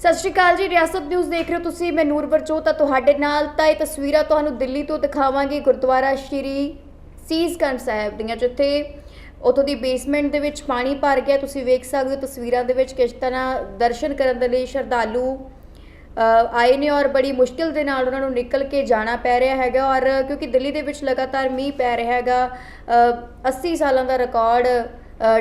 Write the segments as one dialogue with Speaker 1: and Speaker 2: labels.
Speaker 1: ਸਤਿ ਸ਼੍ਰੀ ਅਕਾਲ ਜੀ ਰਿਆਸਤ ਨਿਊਜ਼ ਦੇਖ ਰਹੇ ਹੋ ਤੁਸੀਂ ਮੈਂ ਨੂਰਵਰ ਜੋਤ ਤਾਂ ਤੁਹਾਡੇ ਨਾਲ। ਤਾਂ ਇਹ ਤਸਵੀਰਾਂ ਤੁਹਾਨੂੰ ਦਿੱਲੀ ਤੋਂ ਦਿਖਾਵਾਂਗੀ। ਗੁਰਦੁਆਰਾ ਸ਼੍ਰੀ ਸੀਸਗੰਜ ਸਾਹਿਬ ਦੀਆਂ ਜਿੱਥੇ ਉਥੋਂ ਦੀ ਬੇਸਮੈਂਟ ਦੇ ਵਿੱਚ ਪਾਣੀ ਭਰ ਗਿਆ। ਤੁਸੀਂ ਵੇਖ ਸਕਦੇ ਹੋ ਤਸਵੀਰਾਂ ਦੇ ਵਿੱਚ ਕਿਸ ਤਰ੍ਹਾਂ ਦਰਸ਼ਨ ਕਰਨ ਦੇ ਲਈ ਸ਼ਰਧਾਲੂ ਆਏ ਨੇ ਔਰ ਬੜੀ ਮੁਸ਼ਕਿਲ ਦੇ ਨਾਲ ਉਹਨਾਂ ਨੂੰ ਨਿਕਲ ਕੇ ਜਾਣਾ ਪੈ ਰਿਹਾ ਹੈਗਾ। ਔਰ ਕਿਉਂਕਿ ਦਿੱਲੀ ਦੇ ਵਿੱਚ ਲਗਾਤਾਰ ਮੀਂਹ ਪੈ ਰਿਹਾ ਹੈਗਾ ਅ, 80 ਸਾਲਾਂ ਦਾ ਰਿਕਾਰਡ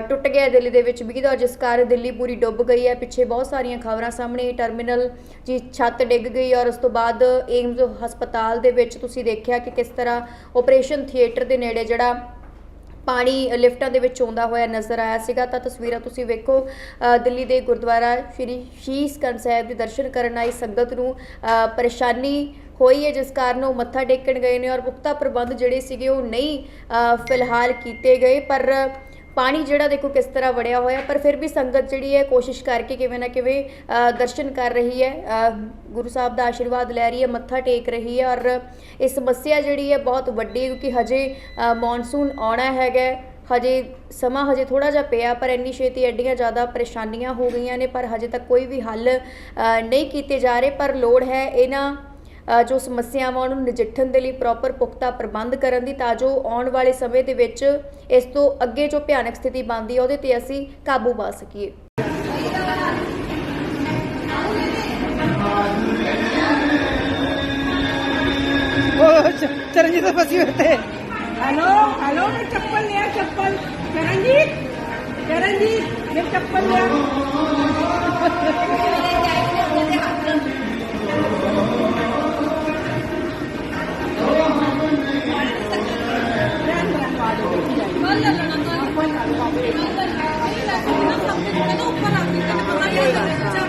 Speaker 1: ਟੁੱਟ ਗਿਆ ਦਿੱਲੀ ਦੇ ਵਿੱਚ ਮੀਂਹ ਦਾ ਜਿਸ ਕਾਰਨ ਦਿੱਲੀ ਪੂਰੀ ਡੁੱਬ ਗਈ ਹੈ। ਪਿੱਛੇ ਬਹੁਤ ਸਾਰੀਆਂ ਖਬਰਾਂ ਸਾਹਮਣੇ ਟਰਮੀਨਲ ਜੀ ਛੱਤ ਡਿੱਗ ਗਈ ਔਰ ਉਸ ਤੋਂ ਬਾਅਦ ਏਮਜ਼ ਹਸਪਤਾਲ ਦੇ ਵਿੱਚ ਤੁਸੀਂ ਦੇਖਿਆ ਕਿ ਕਿਸ ਤਰ੍ਹਾਂ ਆਪਰੇਸ਼ਨ ਥੀਏਟਰ ਦੇ ਨੇੜੇ ਜਿਹੜਾ ਪਾਣੀ ਲਿਫਟਾਂ ਦੇ ਵਿੱਚ ਆਉਂਦਾ ਹੋਇਆ ਨਜ਼ਰ ਆਇਆ ਸੀਗਾ। ਤਾਂ ਤਸਵੀਰਾਂ ਤੁਸੀਂ ਵੇਖੋ ਦਿੱਲੀ ਦੇ ਗੁਰਦੁਆਰਾ ਸ਼੍ਰੀ ਸ਼ੀਸ਼ਗੰਜ ਸਾਹਿਬ ਦੇ ਦਰਸ਼ਨ ਕਰਨ ਆਈ ਸੰਗਤ ਨੂੰ ਪਰੇਸ਼ਾਨੀ ਹੋਈ ਹੈ ਜਿਸ ਕਾਰਨ ਉਹ ਮੱਥਾ ਟੇਕਣ ਗਏ ਨੇ ਔਰ ਪੁਖਤਾ ਪ੍ਰਬੰਧ ਜਿਹੜੇ ਸੀਗੇ ਉਹ ਨਹੀਂ ਫਿਲਹਾਲ ਕੀਤੇ ਗਏ। ਪਰ ਪਾਣੀ ਜਿਹੜਾ ਦੇਖੋ ਕਿਸ ਤਰ੍ਹਾਂ ਵੜਿਆ ਹੋਇਆ ਪਰ ਫਿਰ ਵੀ ਸੰਗਤ ਜਿਹੜੀ ਹੈ ਕੋਸ਼ਿਸ਼ ਕਰਕੇ ਕਿਵੇਂ ਨਾ ਕਿਵੇਂ ਦਰਸ਼ਨ ਕਰ ਰਹੀ ਹੈ। ਗੁਰੂ ਸਾਹਿਬ ਦਾ ਆਸ਼ੀਰਵਾਦ ਲੈ ਰਹੀ ਹੈ, ਮੱਥਾ ਟੇਕ ਰਹੀ ਹੈ ਔਰ ਇਹ ਸਮੱਸਿਆ ਜਿਹੜੀ ਹੈ ਬਹੁਤ ਵੱਡੀ ਹੈ ਕਿਉਂਕਿ ਹਜੇ ਮੌਨਸੂਨ ਆਉਣਾ ਹੈਗਾ ਹਜੇ ਸਮਾਂ ਹਜੇ ਥੋੜਾ ਜਿਹਾ ਪਿਆ, ਪਰ ਇੰਨੀ ਛੇਤੀ ਐਡੀਆਂ ਜ਼ਿਆਦਾ ਪਰੇਸ਼ਾਨੀਆਂ ਹੋ ਗਈਆਂ ਨੇ, ਪਰ ਹਜੇ ਤੱਕ ਕੋਈ ਵੀ ਹੱਲ ਨਹੀਂ ਕੀਤੇ ਜਾ ਰਹੇ। ਪਰ ਲੋੜ ਹੈ ਇਹਨਾਂ ਜੋ ਸਮੱਸਿਆਵਾਂ ਨੂੰ ਨਜਿੱਠਣ ਦੇ ਲਈ ਪ੍ਰੋਪਰ ਪੁਖਤਾ ਪ੍ਰਬੰਧ ਕਰਨ ਦੀ ਤਾਂ ਜੋ ਆਉਣ ਵਾਲੇ ਸਮੇਂ ਦੇ ਵਿੱਚ ਇਸ ਤੋਂ ਅੱਗੇ ਜੋ ਭਿਆਨਕ ਸਥਿਤੀ ਬਣਦੀ ਹੈ ਉਹਦੇ ਤੇ ਅਸੀਂ ਕਾਬੂ ਪਾ ਸਕੀਏ
Speaker 2: ਉਹ ਚ- ਚਰਨਜੀਤ ਤਾਂ ਫਸੀ ਹੋਏ ਤੇ
Speaker 3: हेलो हेलो मैं चप्पल लिया चप्पल चरणजीत चरणजीत ये चप्पल लिया